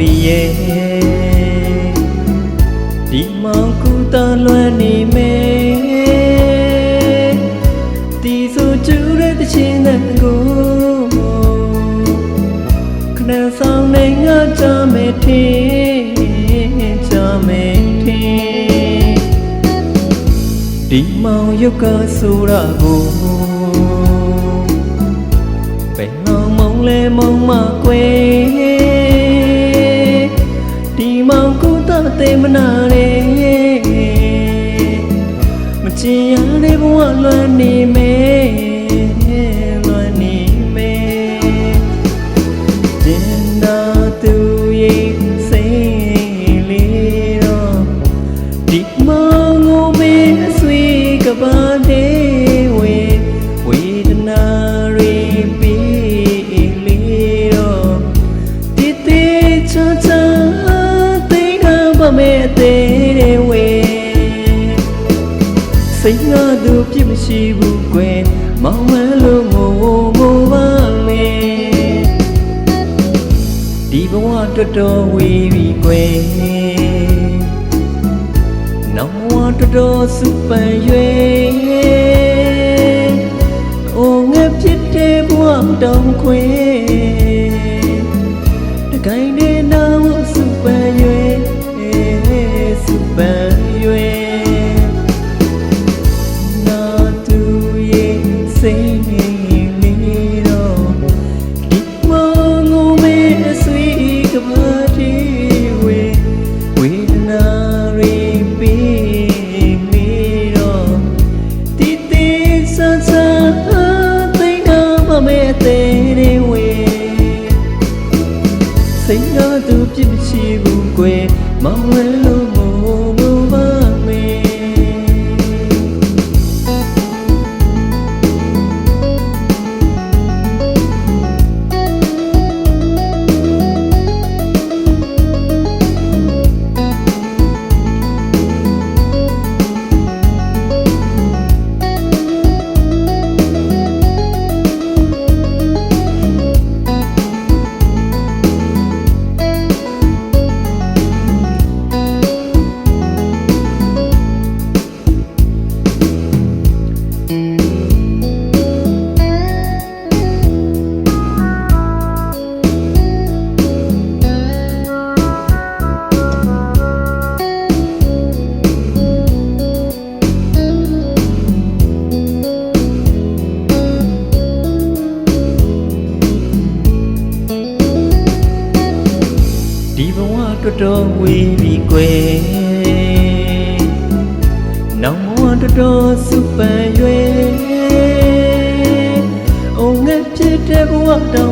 ဒီရဲ့ဒီမောင်ကူတလွမ်းနေမယ်ဒီဆိုကျူတဲ့တချင်းတဲ့ကိုခဏဆောင်နေငါကြမယ်ထင်ကြမယ်ထင်ဒီမောင်ရုပ်ကဆိုရကို ကူတတဲ့မနာရဲမချင်ရတဲ့ဘဝလွမ်းနေမယ်လွမ်းနေမယ်တင်နာသူရဲ့စိတ်လေးတော့ဒီမောင်ကိုမင်းအဆွေကပါတဲ့ ပါမဲ့တဲ့ဝေစိတ်ငါသူပြစ်မရှိဘူးကွယ်မောင်မလို့ငိုငိုပါလေဒီဘဝတော်တော်ဝေးပြီကွယ်နောက်ဘဝတော်တော်စုပန်ရွယ်အိုငါဖြစ်တဲ့ဘဝတောင်ခွေ ကွယ်မောင်ဝဲလို့ တော်တော်ဝေးပြီကွယ်နောင်ဘဝတော်တော်စုပန်ရွယ်အိုငါဖြစ်တဲ့ဘဝတောင်ခွေတ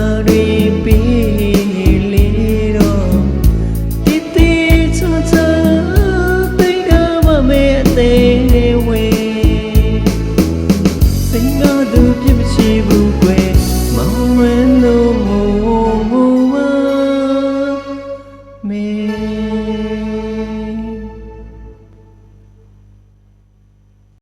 ဒနာ